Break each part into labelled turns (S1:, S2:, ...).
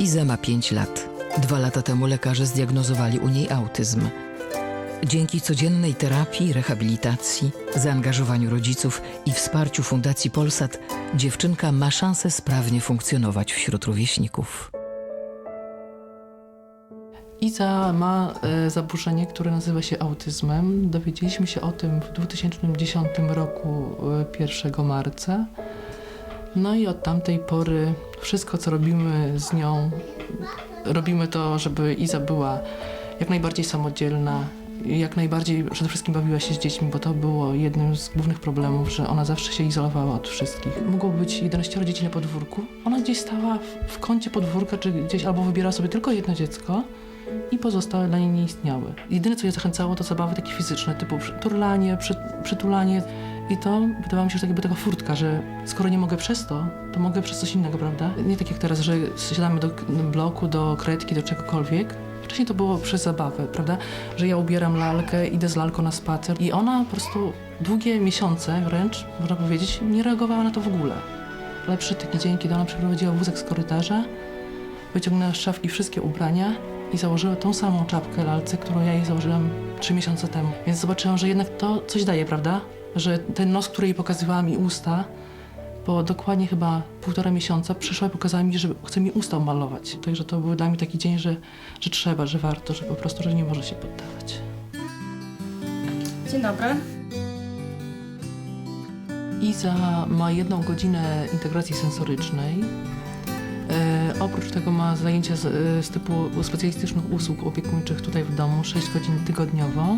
S1: Iza ma 5 lat. Dwa lata temu lekarze zdiagnozowali u niej autyzm. Dzięki codziennej terapii, rehabilitacji, zaangażowaniu rodziców i wsparciu Fundacji Polsat, dziewczynka ma szansę sprawnie funkcjonować wśród rówieśników.
S2: Iza ma e, zaburzenie, które nazywa się autyzmem. Dowiedzieliśmy się o tym w 2010 roku, e, 1 marca. No i od tamtej pory wszystko, co robimy z nią, robimy to, żeby Iza była jak najbardziej samodzielna, jak najbardziej przede wszystkim bawiła się z dziećmi, bo to było jednym z głównych problemów, że ona zawsze się izolowała od wszystkich. Mogło być 11 dzieci na podwórku. Ona gdzieś stała w, kącie podwórka, czy gdzieś albo wybierała sobie tylko jedno dziecko i pozostałe dla niej nie istniały. Jedyne, co je zachęcało, to zabawy takie fizyczne, typu turlanie, przy, przytulanie. I to wydawało mi się, że tak jakby taka furtka, że skoro nie mogę przez to, to mogę przez coś innego, prawda? Nie tak jak teraz, że siadamy do bloku, do kredki, do czegokolwiek. Wcześniej to było przez zabawę, prawda? Że ja ubieram lalkę, idę z lalką na spacer i ona po prostu długie miesiące wręcz, można powiedzieć, nie reagowała na to w ogóle. Ale przyszedł taki dzień, kiedy ona przeprowadziła wózek z korytarza, wyciągnęła z szafki wszystkie ubrania i założyła tą samą czapkę lalce, którą ja jej założyłam trzy miesiące temu. Więc zobaczyłam, że jednak to coś daje, prawda? Że ten nos, który jej pokazywałam i usta, po dokładnie chyba półtora miesiąca przyszła i pokazała mi, że chce mi usta malować. Także to był dla mnie taki dzień, że, że trzeba, że warto, że po prostu, że nie może się poddawać.
S3: Dzień dobry.
S2: Iza ma jedną godzinę integracji sensorycznej. E, oprócz tego ma zajęcia z, e, z typu specjalistycznych usług opiekuńczych tutaj w domu 6 godzin tygodniowo.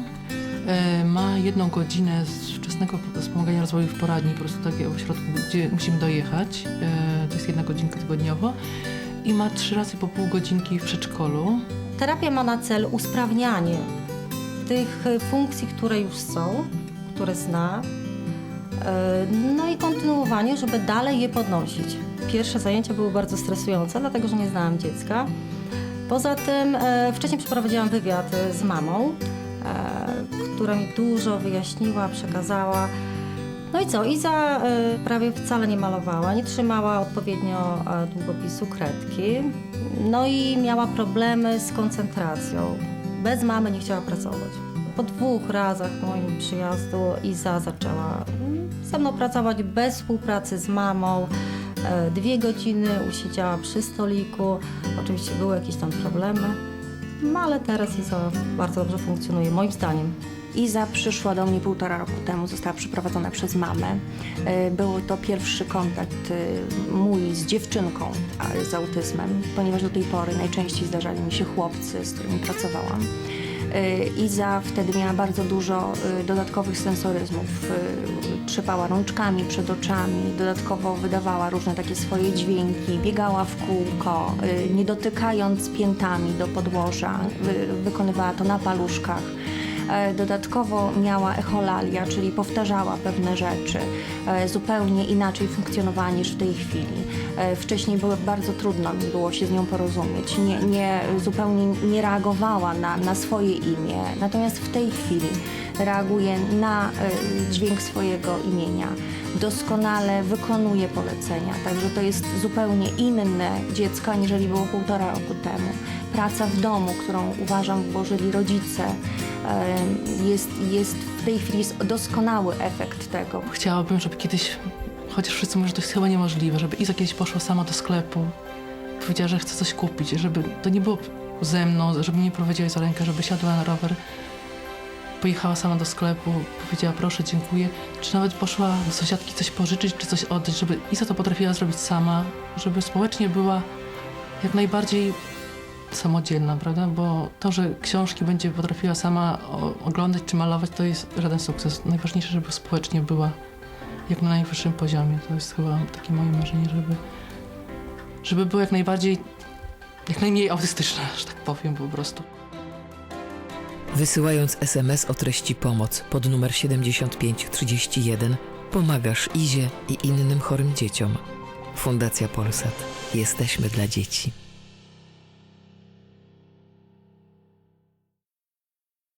S2: E, ma jedną godzinę z wczesnego wspomagania rozwoju w poradni, po prostu takiego ośrodku, gdzie musimy dojechać. E, to jest jedna godzinka tygodniowo. I ma trzy razy po pół godzinki w przedszkolu.
S3: Terapia ma na celu usprawnianie tych e, funkcji, które już są, które zna, e, no i kontynuowanie, żeby dalej je podnosić. Pierwsze zajęcia były bardzo stresujące, dlatego że nie znałam dziecka. Poza tym wcześniej przeprowadziłam wywiad z mamą, która mi dużo wyjaśniła, przekazała. No i co? Iza e, prawie wcale nie malowała, nie trzymała odpowiednio e, długopisu kredki, no i miała problemy z koncentracją. Bez mamy nie chciała pracować. Po dwóch razach moim przyjazdu Iza zaczęła mm, ze mną pracować bez współpracy z mamą. E, Dwie godziny usiedziała przy stoliku. Oczywiście były jakieś tam problemy, no ale teraz Iza bardzo dobrze funkcjonuje, moim zdaniem.
S4: Iza przyszła do mnie półtora roku temu, została przyprowadzona przez mamę. E, Był to pierwszy kontakt e, mój z dziewczynką z autyzmem, ponieważ do tej pory najczęściej zdarzali mi się chłopcy, z którymi pracowałam. E, Iza wtedy miała bardzo dużo e, dodatkowych sensoryzmów. E, Trzepała rączkami przed oczami, dodatkowo wydawała różne takie swoje dźwięki, biegała w kółko, nie dotykając piętami do podłoża, wy- wykonywała to na paluszkach. E, Dodatkowo miała echolalia, czyli powtarzała pewne rzeczy. E, Zupełnie inaczej funkcjonowała niż w tej chwili. E, Wcześniej było, bardzo trudno mi było się z nią porozumieć. Nie, nie, zupełnie nie reagowała na, na swoje imię. Natomiast w tej chwili reaguje na dźwięk swojego imienia. Doskonale wykonuje polecenia. Także to jest zupełnie inne dziecko, aniżeli było półtora roku temu. Praca w domu, którą uważam włożyli rodzice, jest, jest w tej chwili jest doskonały efekt tego.
S2: Chciałabym, żeby kiedyś, chociaż wszyscy mówią, że to jest chyba niemożliwe, żeby Iza kiedyś poszła sama do sklepu, powiedziała, że chce coś kupić, żeby to nie było ze mną, żeby mnie prowadziła za rękę, żeby siadła na rower, pojechała sama do sklepu, powiedziała proszę, dziękuję, czy nawet poszła do sąsiadki coś pożyczyć, czy coś oddać, żeby Iza to potrafiła zrobić sama, żeby społecznie była jak najbardziej samodzielna, prawda? Bo to, że książki będzie potrafiła sama oglądać czy malować, to jest żaden sukces. Najważniejsze, żeby społecznie była jak na najwyższym poziomie. To jest chyba takie moje marzenie, żeby, żeby była jak najbardziej, jak najmniej autystyczna, że tak powiem po prostu.
S1: Wysyłając SMS o treści pomoc pod numer 7531 pomagasz Izie i innym chorym dzieciom. Fundacja Polsat. Jesteśmy dla dzieci.